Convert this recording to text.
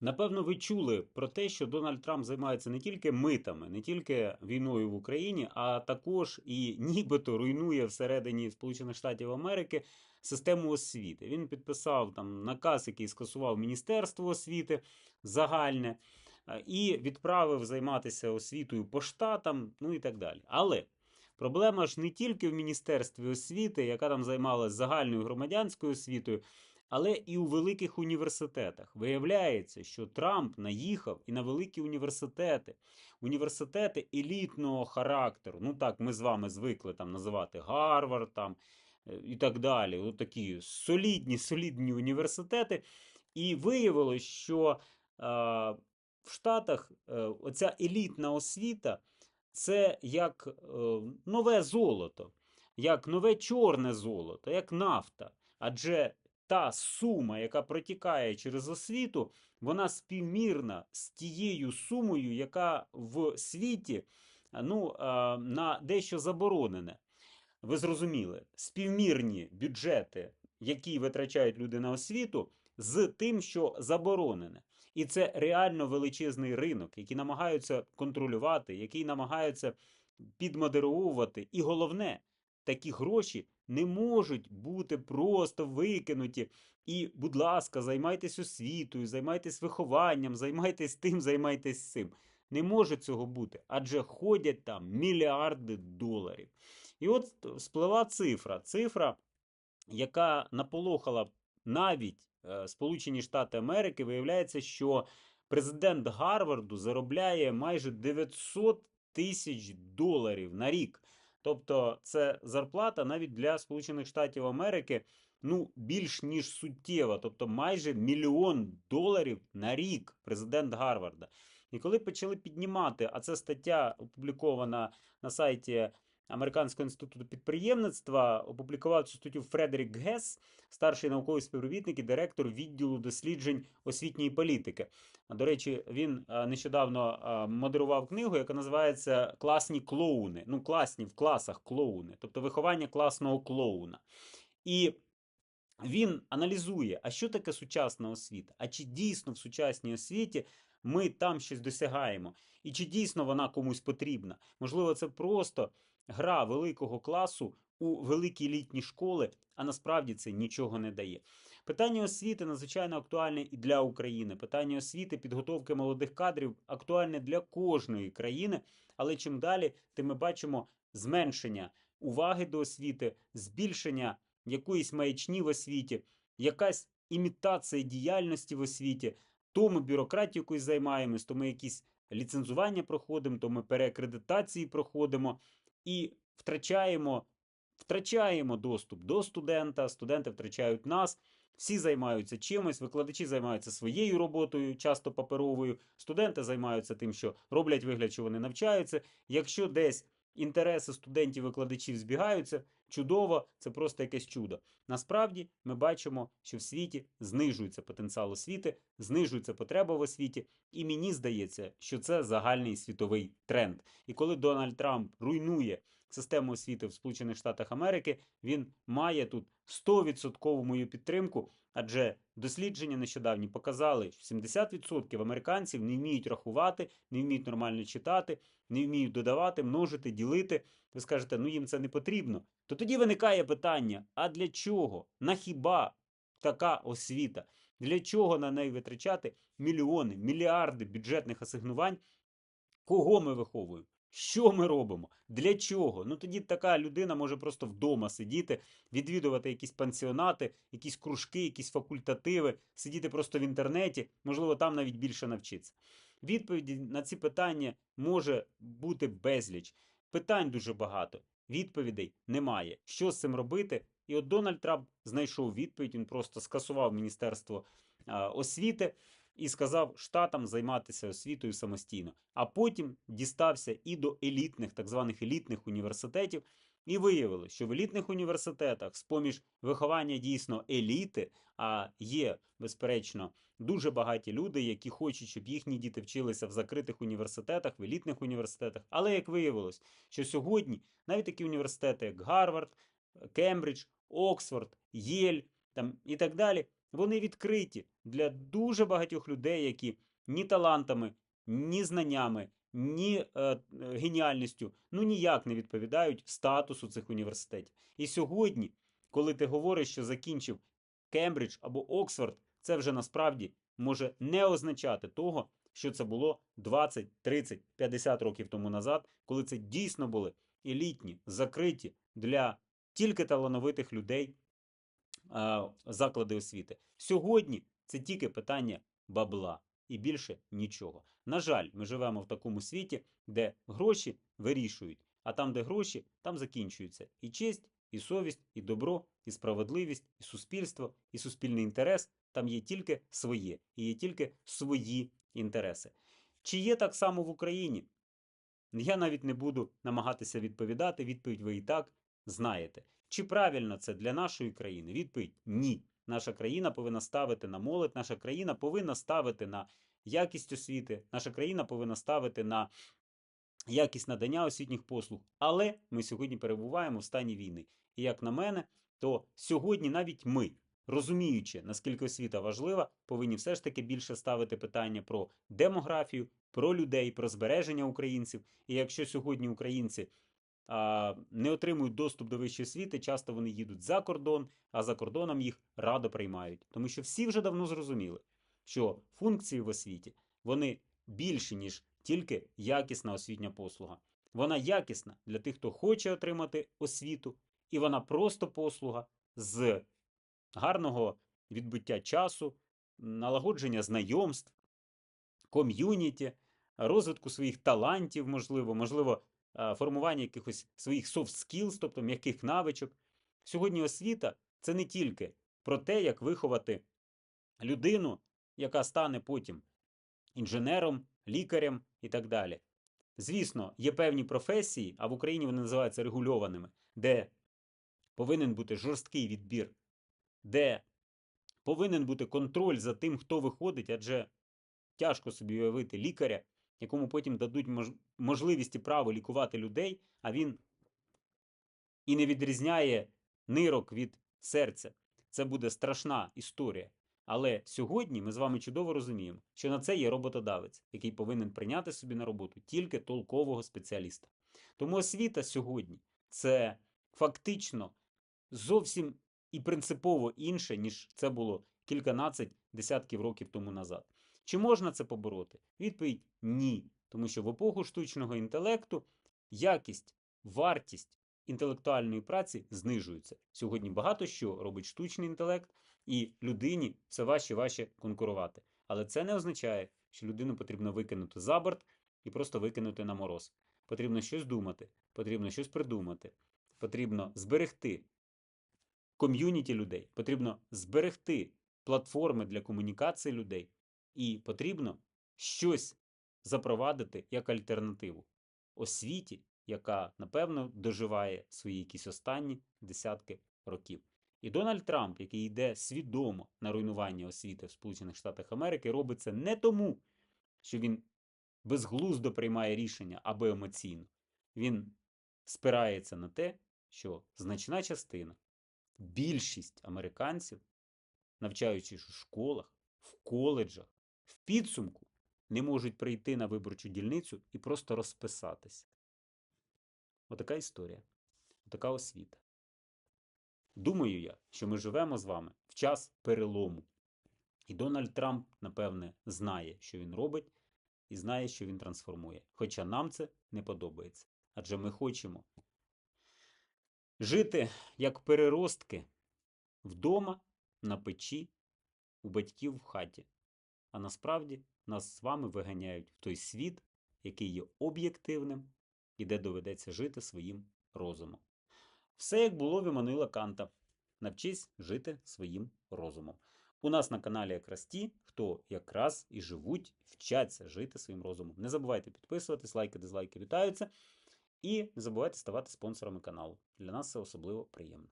Напевно, ви чули про те, що Дональд Трамп займається не тільки митами, не тільки війною в Україні, а також і нібито руйнує всередині Сполучених Штатів Америки систему освіти. Він підписав там наказ, який скасував Міністерство освіти загальне, і відправив займатися освітою по штатам, ну і так далі. Але проблема ж не тільки в Міністерстві освіти, яка там займалась загальною громадянською освітою. Але і у великих університетах виявляється, що Трамп наїхав і на великі університети, університети елітного характеру. Ну так, ми з вами звикли там називати Гарвард там е, і так далі. От такі солідні, солідні університети. І виявилось, що е, в Штатах е, оця елітна освіта це як е, нове золото, як нове чорне золото, як нафта. Адже та сума, яка протікає через освіту, вона співмірна з тією сумою, яка в світі ну, на дещо заборонене. Ви зрозуміли, співмірні бюджети, які витрачають люди на освіту, з тим, що заборонене. І це реально величезний ринок, який намагаються контролювати, який намагаються підмодеровувати. І головне, такі гроші не можуть бути просто викинуті. І, будь ласка, займайтесь освітою, займайтесь вихованням, займайтесь тим, займайтесь цим. Не може цього бути, адже ходять там мільярди доларів. І от сплила цифра. Цифра, яка наполохала навіть е, Сполучені Штати Америки, виявляється, що президент Гарварду заробляє майже 900 тисяч доларів на рік. Тобто це зарплата навіть для Сполучених Штатів Америки ну, більш ніж суттєва, тобто майже мільйон доларів на рік президент Гарварда. І коли почали піднімати, а це стаття опублікована на сайті Американського інституту підприємництва, опублікував цю статтю Фредерік Гес, старший науковий співробітник і директор відділу досліджень освітньої політики. До речі, він е, нещодавно е, модерував книгу, яка називається Класні клоуни. Ну, класні в класах клоуни, тобто виховання класного клоуна. І він аналізує, а що таке сучасна освіта? А чи дійсно в сучасній освіті ми там щось досягаємо? І чи дійсно вона комусь потрібна? Можливо, це просто гра великого класу у великі літні школи, а насправді це нічого не дає. Питання освіти надзвичайно актуальне і для України. Питання освіти, підготовки молодих кадрів актуальне для кожної країни. Але чим далі, тим ми бачимо зменшення уваги до освіти, збільшення якоїсь маячні в освіті, якась імітація діяльності в освіті. То ми бюрократію якось займаємось, то ми якісь ліцензування проходимо, то ми переакредитації проходимо і втрачаємо, втрачаємо доступ до студента, студенти втрачають нас. Всі займаються чимось, викладачі займаються своєю роботою, часто паперовою. Студенти займаються тим, що роблять вигляд, що вони навчаються. Якщо десь інтереси студентів-викладачів збігаються, чудово, це просто якесь чудо. Насправді ми бачимо, що в світі знижується потенціал освіти, знижується потреба в освіті, і мені здається, що це загальний світовий тренд. І коли Дональд Трамп руйнує систему освіти в Сполучених Штатах Америки, він має тут 100% мою підтримку, адже дослідження нещодавні показали, що 70% американців не вміють рахувати, не вміють нормально читати, не вміють додавати, множити, ділити. Ви скажете, ну їм це не потрібно. То тоді виникає питання: а для чого? На хіба така освіта? Для чого на неї витрачати мільйони, мільярди бюджетних асигнувань? Кого ми виховуємо? Що ми робимо? Для чого? Ну тоді така людина може просто вдома сидіти, відвідувати якісь пансіонати, якісь кружки, якісь факультативи, сидіти просто в інтернеті, можливо, там навіть більше навчитися. Відповіді на ці питання може бути безліч. Питань дуже багато, відповідей немає. Що з цим робити? І от Дональд Трамп знайшов відповідь. Він просто скасував Міністерство освіти і сказав штатам займатися освітою самостійно. А потім дістався і до елітних, так званих елітних університетів. І виявилося, що в елітних університетах, з поміж виховання дійсно еліти, а є, безперечно, дуже багаті люди, які хочуть, щоб їхні діти вчилися в закритих університетах, в елітних університетах. Але як виявилось, що сьогодні навіть такі університети, як Гарвард, Кембридж, Оксфорд, Єль там і так далі, вони відкриті для дуже багатьох людей, які ні талантами, ні знаннями, ні е, е, геніальністю ну ніяк не відповідають статусу цих університетів. І сьогодні, коли ти говориш, що закінчив Кембридж або Оксфорд, це вже насправді може не означати того, що це було 20, 30, 50 років тому назад, коли це дійсно були елітні, закриті для тільки талановитих людей заклади освіти. Сьогодні це тільки питання бабла і більше нічого. На жаль, ми живемо в такому світі, де гроші вирішують, а там, де гроші, там закінчується і честь, і совість, і добро, і справедливість, і суспільство, і суспільний інтерес. Там є тільки своє, і є тільки свої інтереси. Чи є так само в Україні? Я навіть не буду намагатися відповідати. Відповідь ви і так знаєте. Чи правильно це для нашої країни? Відповідь ні. Наша країна повинна ставити на молодь, наша країна повинна ставити на якість освіти, наша країна повинна ставити на якість надання освітніх послуг. Але ми сьогодні перебуваємо в стані війни. І як на мене, то сьогодні навіть ми, розуміючи, наскільки освіта важлива, повинні все ж таки більше ставити питання про демографію, про людей, про збереження українців. І якщо сьогодні українці не отримують доступ до вищої освіти, часто вони їдуть за кордон, а за кордоном їх радо приймають. Тому що всі вже давно зрозуміли, що функції в освіті вони більші, ніж тільки якісна освітня послуга. Вона якісна для тих, хто хоче отримати освіту, і вона просто послуга з гарного відбуття часу, налагодження знайомств, ком'юніті, розвитку своїх талантів, можливо, можливо, формування якихось своїх soft skills, тобто м'яких навичок. Сьогодні освіта це не тільки про те, як виховати людину, яка стане потім інженером, лікарем і так далі. Звісно, є певні професії, а в Україні вони називаються регульованими, де повинен бути жорсткий відбір, де повинен бути контроль за тим, хто виходить, адже тяжко собі уявити лікаря, якому потім дадуть мож- можливість і право лікувати людей, а він і не відрізняє нирок від серця. Це буде страшна історія. Але сьогодні ми з вами чудово розуміємо, що на це є роботодавець, який повинен прийняти собі на роботу тільки толкового спеціаліста. Тому освіта сьогодні це фактично зовсім і принципово інше, ніж це було кільканадцять десятків років тому назад. Чи можна це побороти? Відповідь ні. Тому що в епоху штучного інтелекту якість, вартість інтелектуальної праці знижується. Сьогодні багато що робить штучний інтелект, і людині все важче важче конкурувати. Але це не означає, що людину потрібно викинути за борт і просто викинути на мороз. Потрібно щось думати, потрібно щось придумати, потрібно зберегти ком'юніті людей, потрібно зберегти платформи для комунікації людей, і потрібно щось запровадити як альтернативу освіті, яка напевно доживає свої якісь останні десятки років. І Дональд Трамп, який йде свідомо на руйнування освіти в Сполучених Штатах Америки, робить це не тому, що він безглуздо приймає рішення або емоційно. Він спирається на те, що значна частина, більшість американців, навчаючись у школах, в коледжах, в підсумку, не можуть прийти на виборчу дільницю і просто розписатися. Отака історія, отака освіта. Думаю я, що ми живемо з вами в час перелому. І Дональд Трамп, напевне, знає, що він робить, і знає, що він трансформує. Хоча нам це не подобається. Адже ми хочемо жити як переростки вдома, на печі, у батьків в хаті. А насправді нас з вами виганяють в той світ, який є об'єктивним і де доведеться жити своїм розумом. Все як було в Іммануїла Канта. Навчись жити своїм розумом. У нас на каналі якраз ті, хто якраз і живуть, вчаться жити своїм розумом. Не забувайте підписуватись, лайки, дизлайки вітаються. І не забувайте ставати спонсорами каналу. Для нас це особливо приємно.